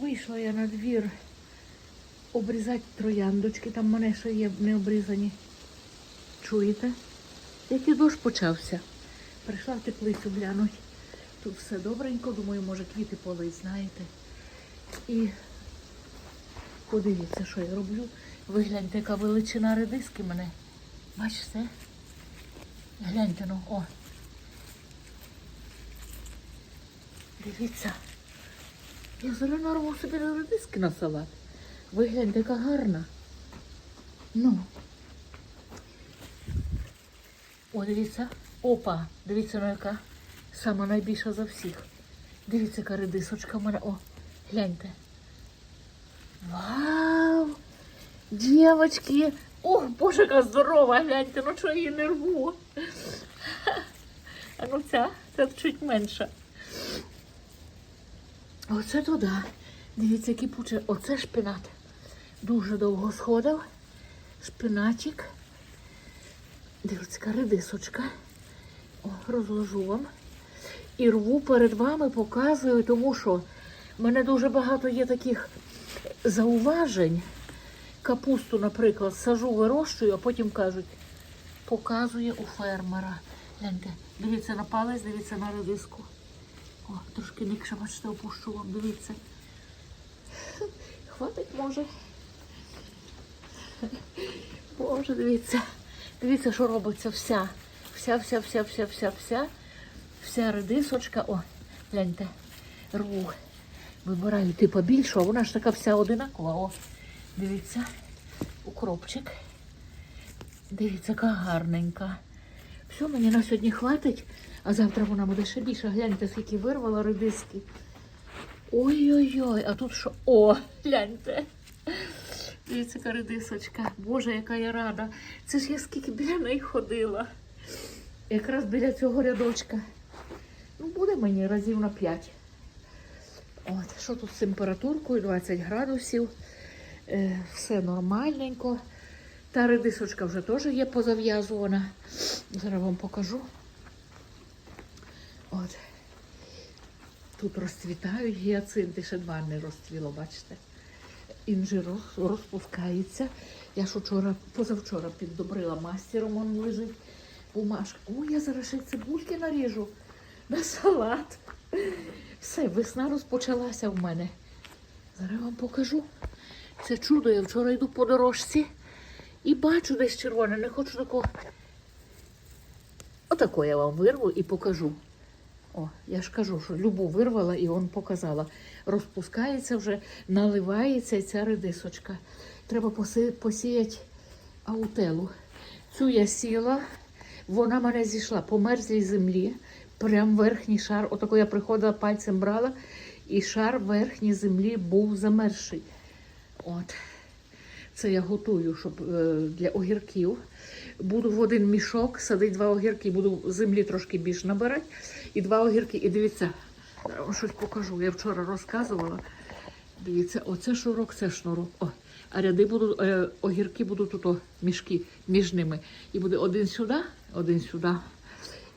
Вийшла я на двір обрізати трояндочки, там в мене ще є не обрізані. Чуєте? Який дощ почався. Прийшла в теплицю глянуть. Тут все добренько, думаю, може квіти полить, знаєте. І подивіться, що я роблю. Ви гляньте, яка величина редиски мене. Бачите? Гляньте, ну, о. Дивіться. Я зелено рву собі редиски на салат. Ви гляньте, яка гарна. Ну. О, дивіться. Опа, дивіться, ну яка сама найбільша за всіх. Дивіться, яка редисочка в мене. О, гляньте. Вау! Дівочки! Ох, боже, яка здорова, гляньте, ну чого її не рву. А ну ця, ця чуть менша. Оце туди. Дивіться, який пуче. Оце шпинат. Дуже довго сходив. Шпинатик. Дивіться, редисочка. О, розложу вам. І рву перед вами, показую, тому що в мене дуже багато є таких зауважень. Капусту, наприклад, сажу, вирощую, а потім кажуть, показує у фермера. Дивіться на палець, дивіться на редиску. О, трошки мікше, бачите, опущу вам, дивіться. Хватить може. Боже, дивіться. Дивіться, що робиться вся. Вся, вся, вся, вся, вся, вся. Вся редисочка. О, гляньте, рву. Вибираю ти побільшу, а вона ж така вся одинакова. О, дивіться, укропчик. Дивіться, яка гарненька. Все, мені на сьогодні хватить, а завтра вона буде ще більше. Гляньте, скільки вирвала редиски. Ой-ой-ой, а тут що? О, гляньте. Дивіться, редисочка. Боже, яка я рада. Це ж я скільки біля неї ходила. Якраз біля цього рядочка. Ну, буде мені разів на 5. От, що тут з температуркою? 20 градусів. Е, все нормальненько. Та редисочка вже теж є позав'язувана. Зараз вам покажу. От. Тут розцвітають гіацинти, ще два не розцвіло, бачите. Інжир розпускається. Я ж вчора, позавчора піддобрила мастером, он лежить бумажка. Ой, я зараз ще цибульки наріжу на салат. Все, весна розпочалася в мене. Зараз вам покажу. Це чудо. Я вчора йду по дорожці і бачу десь червоне. Не хочу такого. Отако я вам вирву і покажу. О, я ж кажу, що любу вирвала і он показала. Розпускається вже, наливається ця редисочка. Треба посіяти аутелу. Цю я сіла, вона мене зійшла по мерзлій землі, прям верхній шар. Отако я приходила, пальцем брала, і шар верхній землі був замерзший. От. Це я готую, щоб е, для огірків. Буду в один мішок садити два огірки, буду землі трошки більш набирати. І два огірки. І дивіться, я вам щось покажу. Я вчора розказувала. Дивіться, оце шнурок, це шнурок. О, а ряди будуть, е, огірки будуть тут о, мішки між ними. І буде один сюди, один сюди.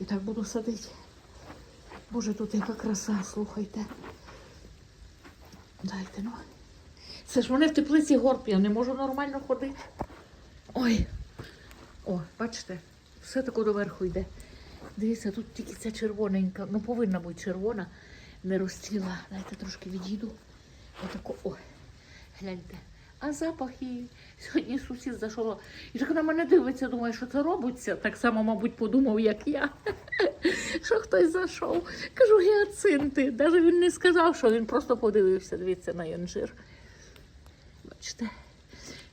І так буду садити. Боже, тут яка краса, слухайте. Дайте ну. Це ж вони в теплиці горб, я не можу нормально ходити. Ой. О, бачите, все тако доверху йде. Дивіться, тут тільки ця червоненька, ну повинна бути червона, не розцвіла. Дайте трошки відійду. Отако, о, гляньте. А запахи. Сьогодні сусід зайшов. І так на мене дивиться, думає, що це робиться. Так само, мабуть, подумав, як я. Що хтось зайшов. Кажу, гіацинти. Навіть він не сказав, що він просто подивився, дивіться, на інжир. Бачите,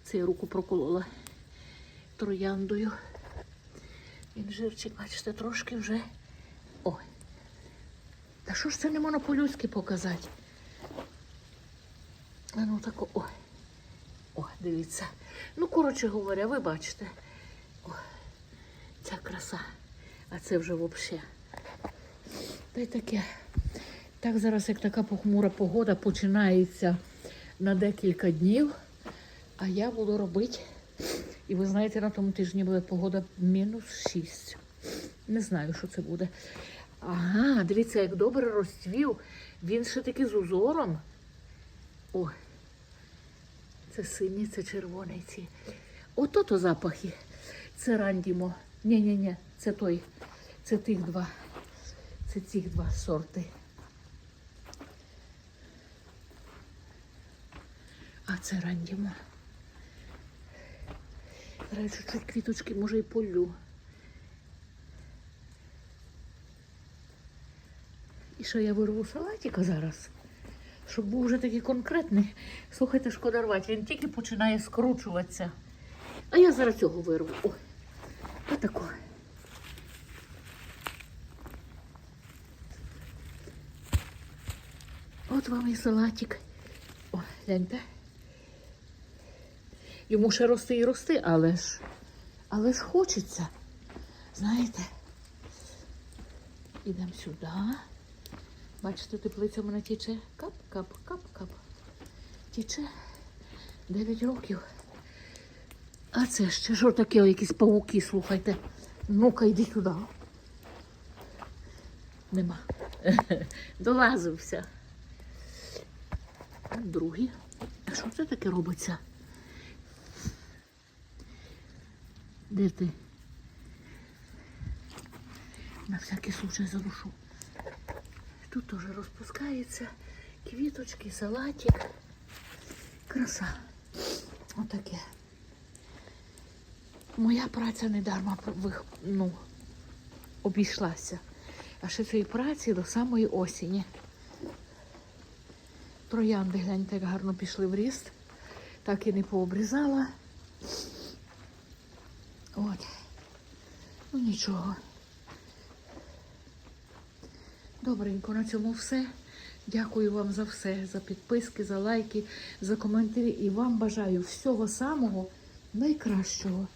це я руку проколола трояндою. Інжирчик, бачите, трошки вже. Ой. Та що ж це не можна по-людськи показати? А ну тако, ой. О, дивіться. Ну, коротше говоря, ви бачите. О, ця краса. А це вже взагалі. Та й таке. Так зараз, як така похмура погода, починається на декілька днів. А я буду робити. І ви знаєте, на тому тижні буде погода мінус 6. Не знаю, що це буде. Ага, дивіться, як добре розцвів. Він ще таки з узором. О, це синій, це червоний ці. Ото то запахи. Це рандімо. Ні-ні-ні, це той. Це тих два. Це цих два сорти. Це рандімо. Зараз чуть-чуть квіточки, може, і полю. І що я вирву салатика зараз? Щоб був вже такий конкретний. Слухайте, шкода рвати, він тільки починає скручуватися. А я зараз цього вирву. О, отако. От вам і салатик. О, гляньте. Йому ще рости і рости, але ж, але ж хочеться. Знаєте? Ідемо сюди. Бачите, теплиця мене тіче. Кап, кап, кап, кап. Тіче 9 років. А це ще що таке, якісь павуки, слухайте. Ну-ка, йди сюди. Нема. Долазився. Другий. А що це таке робиться? Де ти? На всякий случай задушу. Тут теж розпускається квіточки, салатик. Краса. Отаке. Моя праця не дарма ну, обійшлася. А ще цієї праці до самої осені. Троянди, гляньте, як гарно пішли в ріст. Так і не пообрізала. От. Ну нічого. Добренько, на цьому все. Дякую вам за все, за підписки, за лайки, за коментарі. І вам бажаю всього самого найкращого.